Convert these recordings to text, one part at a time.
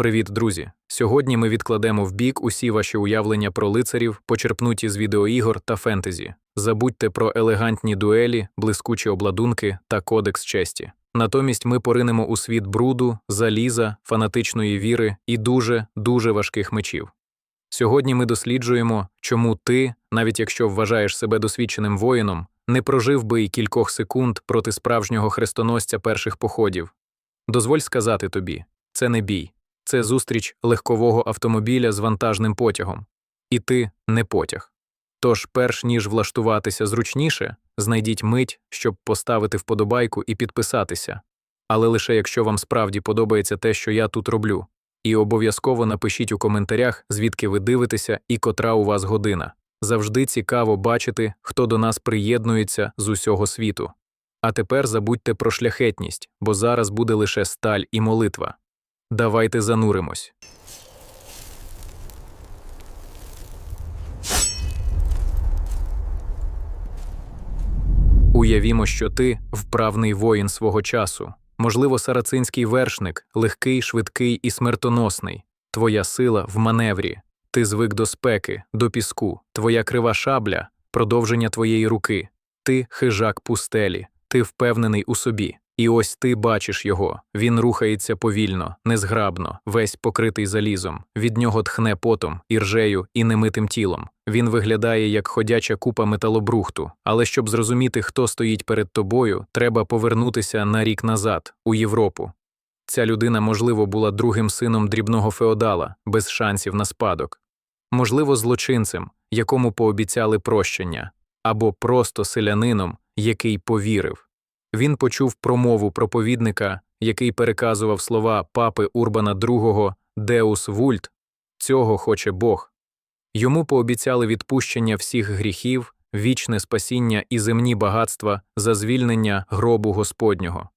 Привіт, друзі! Сьогодні ми відкладемо в бік усі ваші уявлення про лицарів, почерпнуті з відеоігор та фентезі. Забудьте про елегантні дуелі, блискучі обладунки та кодекс честі. Натомість ми поринемо у світ бруду, заліза, фанатичної віри і дуже, дуже важких мечів. Сьогодні ми досліджуємо, чому ти, навіть якщо вважаєш себе досвідченим воїном, не прожив би і кількох секунд проти справжнього хрестоносця перших походів. Дозволь сказати тобі, це не бій, це зустріч легкового автомобіля з вантажним потягом. І ти не потяг. Тож, перш ніж влаштуватися зручніше, знайдіть мить, щоб поставити вподобайку і підписатися. Але лише якщо вам справді подобається те, що я тут роблю. І обов'язково напишіть у коментарях, звідки ви дивитеся і котра у вас година. Завжди цікаво бачити, хто до нас приєднується з усього світу. А тепер забудьте про шляхетність, бо зараз буде лише сталь і молитва. Давайте зануримось. Уявімо, що ти вправний воїн свого часу, можливо, сарацинський вершник, легкий, швидкий і смертоносний. Твоя сила в маневрі, ти звик до спеки, до піску, твоя крива шабля, продовження твоєї руки, ти хижак пустелі, ти впевнений у собі. І ось ти бачиш його. Він рухається повільно, незграбно, весь покритий залізом. Від нього тхне потом, іржею і немитим тілом. Він виглядає як ходяча купа металобрухту. Але щоб зрозуміти, хто стоїть перед тобою, треба повернутися на рік назад, у Європу. Ця людина, можливо, була другим сином дрібного феодала, без шансів на спадок, можливо, злочинцем, якому пообіцяли прощення, або просто селянином, який повірив. Він почув промову проповідника, який переказував слова папи Урбана II Деус Вульт цього хоче Бог. Йому пообіцяли відпущення всіх гріхів, вічне спасіння і земні багатства за звільнення гробу Господнього.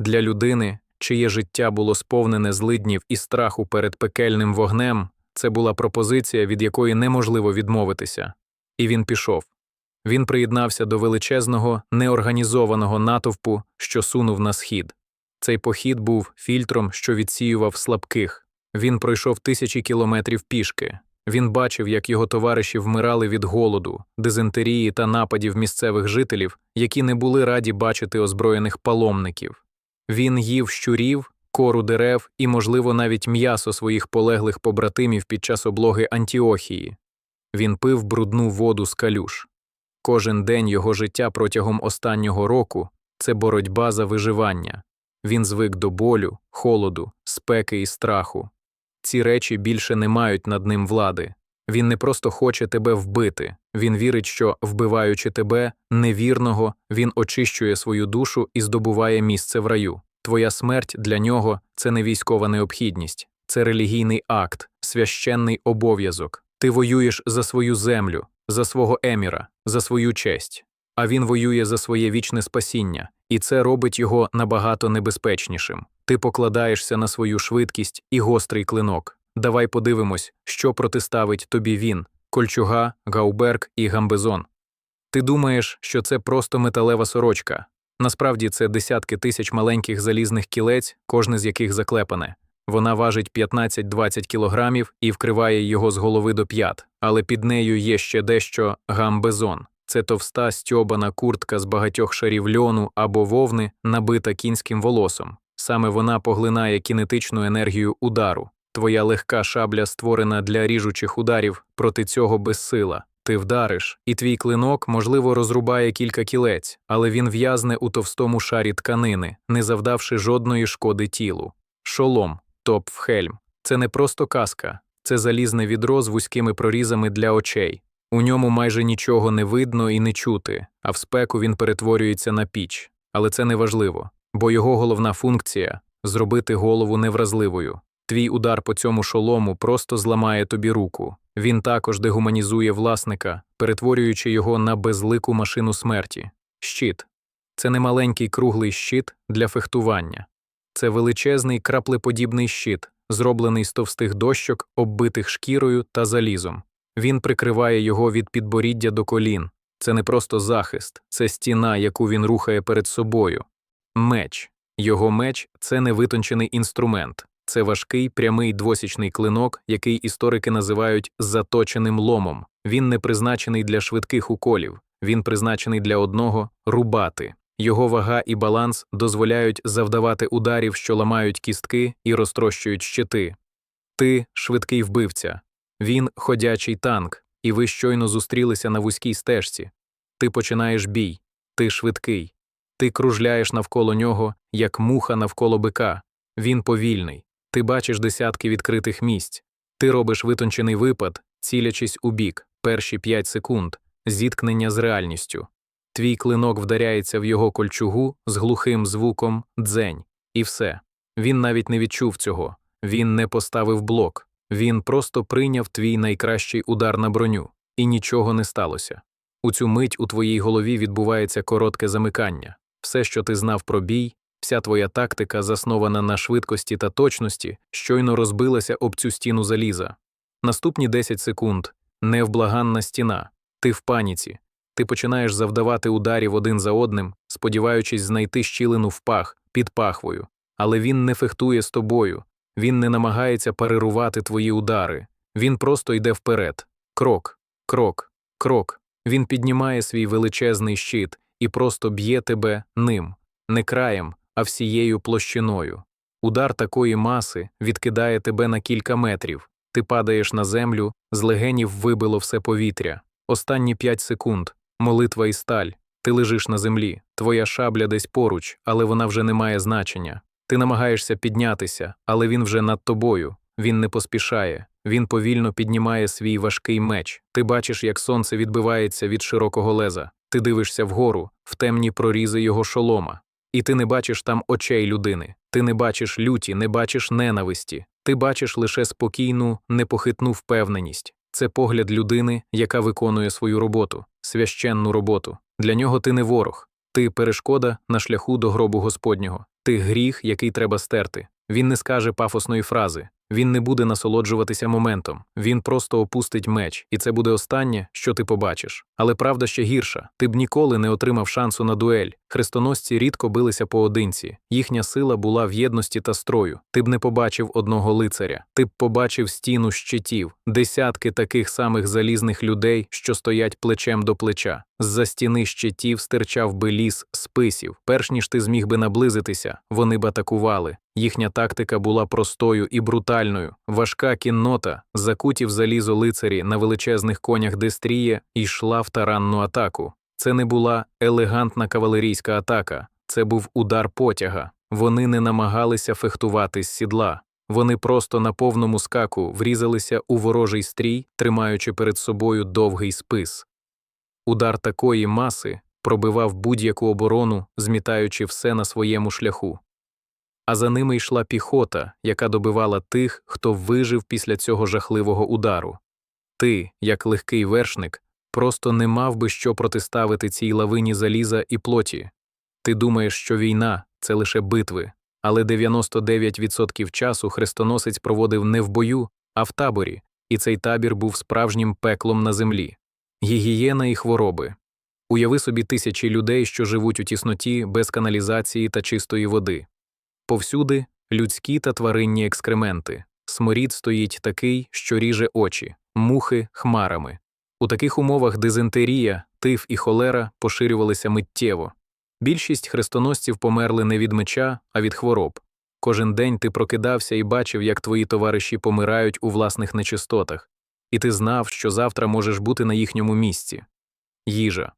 Для людини, чиє життя було сповнене злиднів і страху перед пекельним вогнем, це була пропозиція, від якої неможливо відмовитися. І він пішов. Він приєднався до величезного, неорганізованого натовпу, що сунув на схід. Цей похід був фільтром, що відсіював слабких. Він пройшов тисячі кілометрів пішки. Він бачив, як його товариші вмирали від голоду, дизентерії та нападів місцевих жителів, які не були раді бачити озброєних паломників. Він їв щурів, кору дерев і, можливо, навіть м'ясо своїх полеглих побратимів під час облоги Антіохії. Він пив брудну воду з калюш. Кожен день його життя протягом останнього року це боротьба за виживання. Він звик до болю, холоду, спеки і страху. Ці речі більше не мають над ним влади. Він не просто хоче тебе вбити, він вірить, що, вбиваючи тебе, невірного, він очищує свою душу і здобуває місце в раю. Твоя смерть для нього це не військова необхідність, це релігійний акт, священний обов'язок. Ти воюєш за свою землю, за свого еміра, за свою честь, а він воює за своє вічне спасіння, і це робить його набагато небезпечнішим. Ти покладаєшся на свою швидкість і гострий клинок. Давай подивимось, що протиставить тобі він кольчуга, гауберг і гамбезон. Ти думаєш, що це просто металева сорочка. Насправді це десятки тисяч маленьких залізних кілець, кожне з яких заклепане. Вона важить 15-20 кілограмів і вкриває його з голови до п'ят, але під нею є ще дещо гамбезон. Це товста стьобана куртка з багатьох шарів льону або вовни, набита кінським волосом. Саме вона поглинає кінетичну енергію удару. Твоя легка шабля створена для ріжучих ударів, проти цього безсила. Ти вдариш, і твій клинок, можливо, розрубає кілька кілець, але він в'язне у товстому шарі тканини, не завдавши жодної шкоди тілу. Шолом, топфхельм це не просто каска, це залізне відро з вузькими прорізами для очей. У ньому майже нічого не видно і не чути, а в спеку він перетворюється на піч. Але це не важливо, бо його головна функція зробити голову невразливою. Твій удар по цьому шолому просто зламає тобі руку. Він також дегуманізує власника, перетворюючи його на безлику машину смерті. Щит це не маленький круглий щит для фехтування. Це величезний краплеподібний щит, зроблений з товстих дощок, оббитих шкірою та залізом. Він прикриває його від підборіддя до колін. Це не просто захист, це стіна, яку він рухає перед собою. Меч. Його меч це не витончений інструмент, це важкий прямий двосічний клинок, який історики називають заточеним ломом. Він не призначений для швидких уколів, він призначений для одного рубати. Його вага і баланс дозволяють завдавати ударів, що ламають кістки і розтрощують щити. Ти швидкий вбивця, він ходячий танк, і ви щойно зустрілися на вузькій стежці. Ти починаєш бій, ти швидкий, ти кружляєш навколо нього, як муха навколо бика. Він повільний, ти бачиш десятки відкритих місць, ти робиш витончений випад, цілячись у бік, перші п'ять секунд, зіткнення з реальністю. Твій клинок вдаряється в його кольчугу з глухим звуком дзень, і все. Він навіть не відчув цього, він не поставив блок, він просто прийняв твій найкращий удар на броню, і нічого не сталося. У цю мить у твоїй голові відбувається коротке замикання. Все, що ти знав про бій, вся твоя тактика, заснована на швидкості та точності, щойно розбилася об цю стіну заліза. Наступні 10 секунд невблаганна стіна, ти в паніці, ти починаєш завдавати ударів один за одним, сподіваючись знайти щілину в пах під пахвою, але він не фехтує з тобою, він не намагається парирувати твої удари, він просто йде вперед. Крок, крок, крок. Він піднімає свій величезний щит і просто б'є тебе ним, не краєм, а всією площиною. Удар такої маси відкидає тебе на кілька метрів, ти падаєш на землю, з легенів вибило все повітря. Останні п'ять секунд, молитва і сталь, ти лежиш на землі, твоя шабля десь поруч, але вона вже не має значення. Ти намагаєшся піднятися, але він вже над тобою, він не поспішає, він повільно піднімає свій важкий меч. Ти бачиш, як сонце відбивається від широкого леза, ти дивишся вгору, в темні прорізи його шолома. І ти не бачиш там очей людини, ти не бачиш люті, не бачиш ненависті, ти бачиш лише спокійну, непохитну впевненість. Це погляд людини, яка виконує свою роботу, священну роботу. Для нього ти не ворог, ти перешкода на шляху до гробу Господнього, ти гріх, який треба стерти. Він не скаже пафосної фрази, він не буде насолоджуватися моментом, він просто опустить меч, і це буде останнє, що ти побачиш. Але правда ще гірша ти б ніколи не отримав шансу на дуель. Хрестоносці рідко билися поодинці, їхня сила була в єдності та строю. Ти б не побачив одного лицаря, ти б побачив стіну щитів, десятки таких самих залізних людей, що стоять плечем до плеча. З-за стіни щитів стирчав би ліс списів. Перш ніж ти зміг би наблизитися, вони б атакували. Їхня тактика була простою і брутальною. Важка кіннота, закуті в залізо лицарі на величезних конях Дестрія, йшла в таранну атаку. Це не була елегантна кавалерійська атака, це був удар потяга. Вони не намагалися фехтувати з сідла. Вони просто на повному скаку врізалися у ворожий стрій, тримаючи перед собою довгий спис. Удар такої маси пробивав будь-яку оборону, змітаючи все на своєму шляху. А за ними йшла піхота, яка добивала тих, хто вижив після цього жахливого удару. Ти, як легкий вершник, просто не мав би що протиставити цій лавині заліза і плоті. Ти думаєш, що війна це лише битви, але 99% часу хрестоносець проводив не в бою, а в таборі, і цей табір був справжнім пеклом на землі. Гігієна і хвороби. Уяви собі тисячі людей, що живуть у тісноті, без каналізації та чистої води. Повсюди людські та тваринні екскременти. Сморід стоїть такий, що ріже очі, мухи хмарами. У таких умовах дизентерія, тиф і холера поширювалися миттєво. Більшість хрестоносців померли не від меча, а від хвороб. Кожен день ти прокидався і бачив, як твої товариші помирають у власних нечистотах, і ти знав, що завтра можеш бути на їхньому місці. Їжа.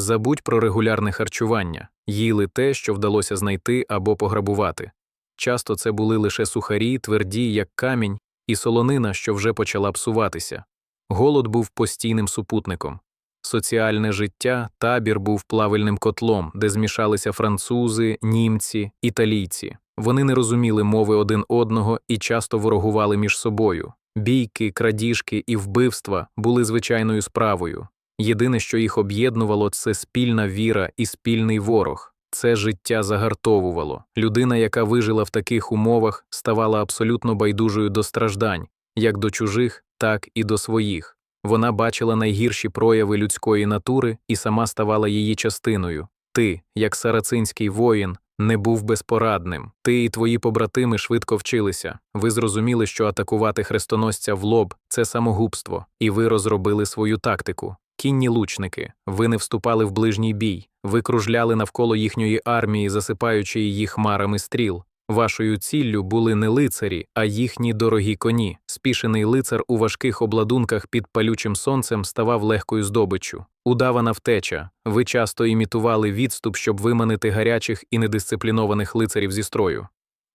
Забудь про регулярне харчування, їли те, що вдалося знайти або пограбувати. Часто це були лише сухарі, тверді, як камінь, і солонина, що вже почала псуватися. Голод був постійним супутником. Соціальне життя, табір був плавильним котлом, де змішалися французи, німці, італійці. Вони не розуміли мови один одного і часто ворогували між собою. Бійки, крадіжки і вбивства були звичайною справою. Єдине, що їх об'єднувало, це спільна віра і спільний ворог. Це життя загартовувало. Людина, яка вижила в таких умовах, ставала абсолютно байдужою до страждань, як до чужих, так і до своїх. Вона бачила найгірші прояви людської натури і сама ставала її частиною. Ти, як сарацинський воїн, не був безпорадним. Ти і твої побратими швидко вчилися. Ви зрозуміли, що атакувати хрестоносця в лоб це самогубство, і ви розробили свою тактику. Кінні лучники, ви не вступали в ближній бій, ви кружляли навколо їхньої армії, засипаючи її хмарами стріл. Вашою ціллю були не лицарі, а їхні дорогі коні. Спішений лицар у важких обладунках під палючим сонцем ставав легкою здобиччю. Удавана втеча. Ви часто імітували відступ, щоб виманити гарячих і недисциплінованих лицарів зі строю.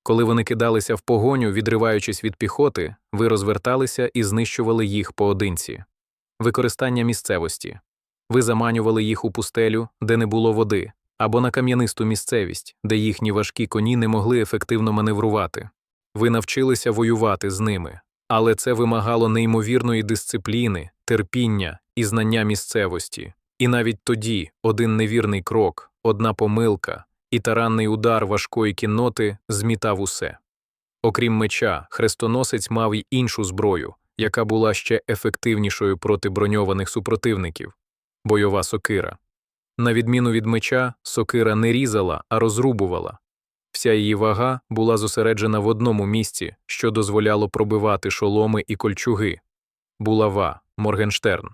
Коли вони кидалися в погоню, відриваючись від піхоти, ви розверталися і знищували їх поодинці. Використання місцевості. Ви заманювали їх у пустелю, де не було води, або на кам'янисту місцевість, де їхні важкі коні не могли ефективно маневрувати. Ви навчилися воювати з ними, але це вимагало неймовірної дисципліни, терпіння і знання місцевості. І навіть тоді один невірний крок, одна помилка і таранний удар важкої кінноти змітав усе. Окрім меча, хрестоносець мав й іншу зброю, яка була ще ефективнішою проти броньованих супротивників бойова сокира. На відміну від меча, сокира не різала, а розрубувала. Вся її вага була зосереджена в одному місці, що дозволяло пробивати шоломи і кольчуги. Булава, Моргенштерн.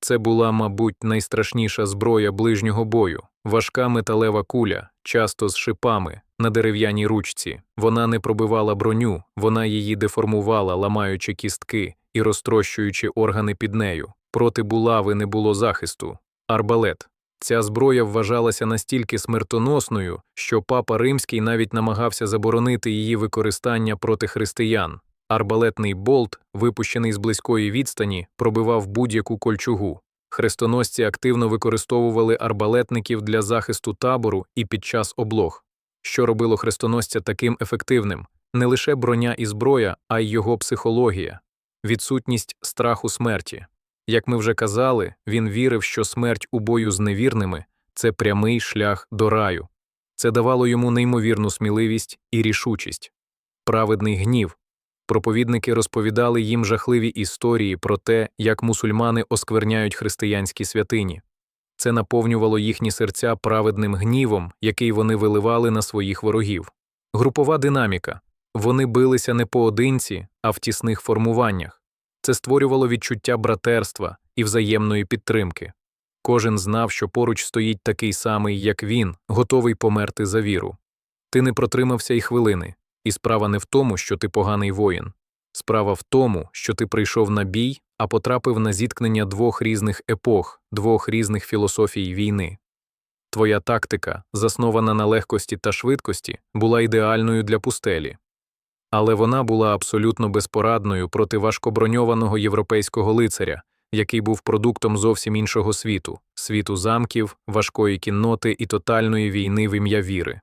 Це була, мабуть, найстрашніша зброя ближнього бою, важка металева куля, часто з шипами, на дерев'яній ручці. Вона не пробивала броню, вона її деформувала, ламаючи кістки і розтрощуючи органи під нею. Проти булави не було захисту. Арбалет. Ця зброя вважалася настільки смертоносною, що папа римський навіть намагався заборонити її використання проти християн. Арбалетний болт, випущений з близької відстані, пробивав будь-яку кольчугу. Хрестоносці активно використовували арбалетників для захисту табору і під час облог. Що робило хрестоносця таким ефективним? Не лише броня і зброя, а й його психологія, відсутність страху смерті. Як ми вже казали, він вірив, що смерть у бою з невірними це прямий шлях до раю. Це давало йому неймовірну сміливість і рішучість. Праведний гнів. Проповідники розповідали їм жахливі історії про те, як мусульмани оскверняють християнські святині. Це наповнювало їхні серця праведним гнівом, який вони виливали на своїх ворогів. Групова динаміка вони билися не поодинці, а в тісних формуваннях. Це створювало відчуття братерства і взаємної підтримки. Кожен знав, що поруч стоїть такий самий, як він, готовий померти за віру. Ти не протримався й хвилини, і справа не в тому, що ти поганий воїн. Справа в тому, що ти прийшов на бій, а потрапив на зіткнення двох різних епох, двох різних філософій війни. Твоя тактика, заснована на легкості та швидкості, була ідеальною для пустелі. Але вона була абсолютно безпорадною проти важкоброньованого європейського лицаря, який був продуктом зовсім іншого світу світу замків, важкої кінноти і тотальної війни в ім'я віри.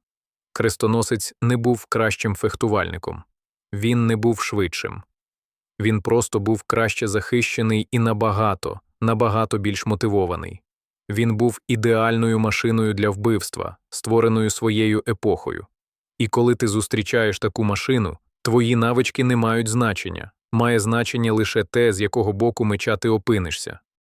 Крестоносець не був кращим фехтувальником, він не був швидшим. Він просто був краще захищений і набагато, набагато більш мотивований. Він був ідеальною машиною для вбивства, створеною своєю епохою. І коли ти зустрічаєш таку машину, твої навички не мають значення, має значення лише те, з якого боку меча ти опинишся.